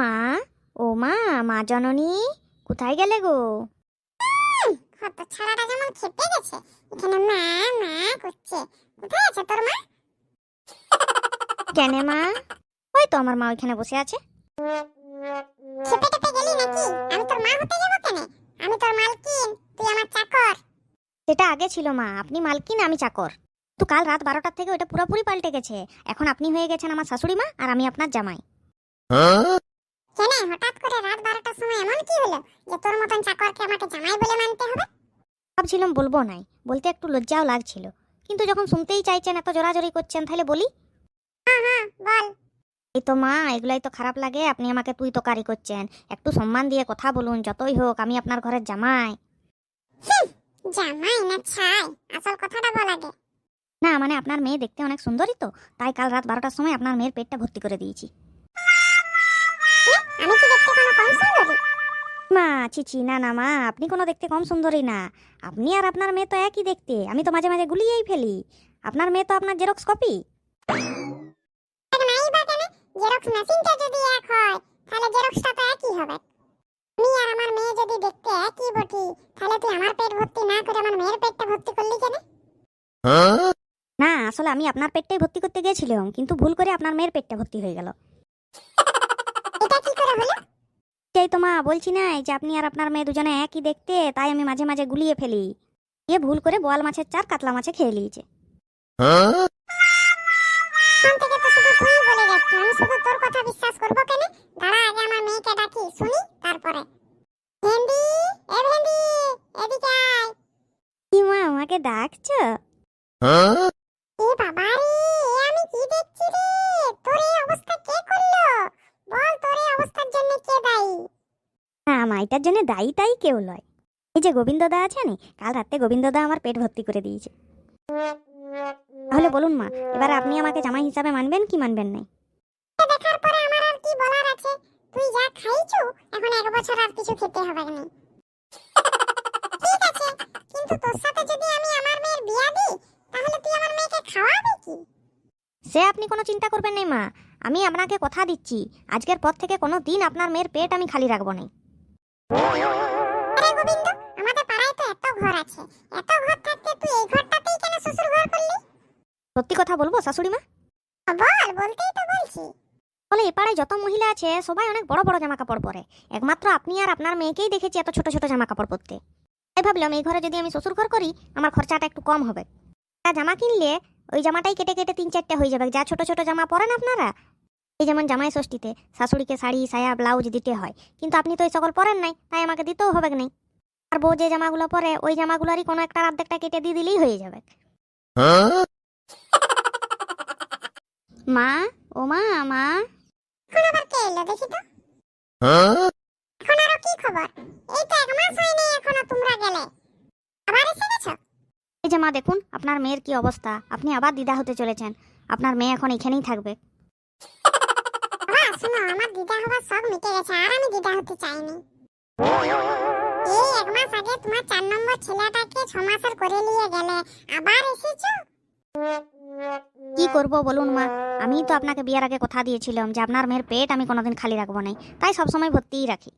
মা ও মা মা জননী কোথায় গেলে গো? হত ছাড়াটা যেমন খেপে গেছে এখানে মা মা করছে। কোথায় আছে তোর মা? কেনে মা? ওই তো আমার মা ওইখানে বসে আছে। খেপে টেপে গেলি নাকি? আমি তোর মা হতে যাব কেন? আমি তোর মালকিন তুই আমার চাকর। সেটা আগে ছিল মা আপনি মালকিন আমি চাকর। তো কাল রাত বারোটার থেকে ওটা পুরোপুরি পাল্টে গেছে। এখন আপনি হয়ে গেছেন আমার শাশুড়ি মা আর আমি আপনার জামাই। কেন হঠাৎ করে রাত বারোটার সময় এমন কি হলো যে তোর মতন চাকরকে আমাকে জামাই বলে মানতে হবে? ভাবছিলাম বলব নাই বলতে একটু লজ্জাও লাগছিল। কিন্তু যখন শুনতেই চাইছেন এত জোরাজোরি করছেন তাহলে বলি? হ্যাঁ হ্যাঁ বল। এই তো মা এগুলাই তো খারাপ লাগে আপনি আমাকে তুই তোকারি করছেন। একটু সম্মান দিয়ে কথা বলুন যতই হোক আমি আপনার ঘরের জামাই। জামাই না ছাই আসল কথাটা বল আগে। না মানে আপনার মেয়ে দেখতে অনেক সুন্দরী তো তাই কাল রাত বারোটার সময় আপনার মেয়ের পেটটা ভর্তি করে দিয়েছি। কম সুন্দরী। মা চিচি না না মা আপনি কোনো দেখতে কম সুন্দরী না। আপনি আর আপনার মেয়ে তো একই দেখতে। আমি তো মাঝে মাঝে গুলিয়েই ফেলি। আপনার মেয়ে তো আপনার জেরক্স কপি। নাই জেরক্স মেশিনটা যদি এক হয় তাহলে জেরক্সটা তো একই হবে। আমি আর আমার মেয়ে যদি দেখতে একই বটি তাহলে তুই আমার পেট ভর্তি না করে আমার মেয়ের পেটটা ভর্তি করলি কেন? না আসলে আমি আপনার পেটটাই ভর্তি করতে গিয়েছিলাম কিন্তু ভুল করে আপনার মেয়ের পেটটা ভর্তি হয়ে গেল এটা কি করে হলো সেই তো মা বলছি না যে আপনি আর আপনার মেয়ে দুজনে একই দেখতে তাই আমি মাঝে মাঝে গুলিয়ে ফেলি। এ ভুল করে বোয়াল মাছের চার কাতলা মাছে খেয়ে নিয়েছে। ফোন থেকে তো শুধু তুই বলে যাচ্ছিস আমি শুধু তোর কথা বিশ্বাস করব কেন দাঁড়া আগে আমার মেয়েকে ডাকি শুনি তারপরে ভেন্ডি এ ভেন্ডি এদিকে আয় কি মা আমাকে ডাকছো এ বাবা রে এ আমি কি দেখছি রে তোর এই অবস্থা কে করল বল তোর এই অবস্থার জন্য কে দায়ী না মা জন্য দায়ী তাই কেউ নয়। এই যে গোবিন্দদা আছে নি কাল রাতে গোবিন্দদা আমার পেট ভর্তি করে দিয়েছে। তাহলে বলুন মা এবার আপনি আমাকে জামাই হিসাবে মানবেন কি মানবেন নাই? এটা দেখার পরে আমার আর কি বলার আছে? তুই যা খাইছু এখন এক বছর আর কিছু খেতে হবে না। ঠিক আছে কিন্তু তোর সাথে যদি আমি আমার মেয়ের বিয়া দিই তাহলে তুই আমার মেয়েকে খাওয়াবি কি? সে আপনি কোনো চিন্তা করবেন নাই মা আমি আপনাকে কথা দিচ্ছি। আজকের পর থেকে কোনো দিন আপনার মেয়ের পেট আমি খালি রাখব না আরে গোবিন্দ আমাদের পাড়ায় তো এত ঘর আছে। এত ঘর থাকতে তুই এই ঘরটাতেই কেন শ্বশুর ঘর করলি? সত্যি কথা বলব শাশুড়ি মা বল বলতেই তো বলছি। বলে এ পাড়ায় যত মহিলা আছে সবাই অনেক বড় বড় জামা কাপড় পরে। একমাত্র আপনি আর আপনার মেয়েকেই দেখেছি এত ছোট ছোট জামা কাপড় পরতে। তাই ভাবলাম এই ঘরে যদি আমি শ্বশুর ঘর করি আমার খরচাটা একটু কম হবে। তা জামা কিনলে ওই জামাটাই কেটে কেটে তিন চারটে হয়ে যাবে। যা ছোট ছোট জামা পরেন আপনারা এই যেমন জামাই ষষ্ঠীতে শাশুড়িকে শাড়ি সায়া ব্লাউজ দিতে হয়। কিন্তু আপনি তো এই সকল পরেন নাই তাই আমাকে দিতেও হবে নাই। আর বউ যে জামাগুলো পরে ওই জামাগুলোরই কোনো একটা অর্ধেকটা কেটে দিয়ে দিলেই হয়ে যাবে। মা ও মা মা। এখন আবার কে এলো দেখি তো? এখন আরও কি খবর? এই তো এক মাস হয়নি এখনও তোমরা গেলে। আবার এসে গেছো এই যে মা দেখুন আপনার মেয়ের কি অবস্থা? আপনি আবার দিদা হতে চলেছেন। আপনার মেয়ে এখন এখানেই থাকবে। আমার সব মিটে গেছে আর আমি দিদা হতে চাইনি। এই এক মাস আগে তোমার চার নম্বর ছেলেটাকে ছ মাসের করে নিয়ে গেলে আবার এসেছ? কি করব বলুন মা আমি তো আপনাকে বিয়ের আগে কথা দিয়েছিলাম যে আপনার মেয়ের পেট আমি কোনোদিন খালি রাখব না তাই সবসময় ভর্তিই রাখি।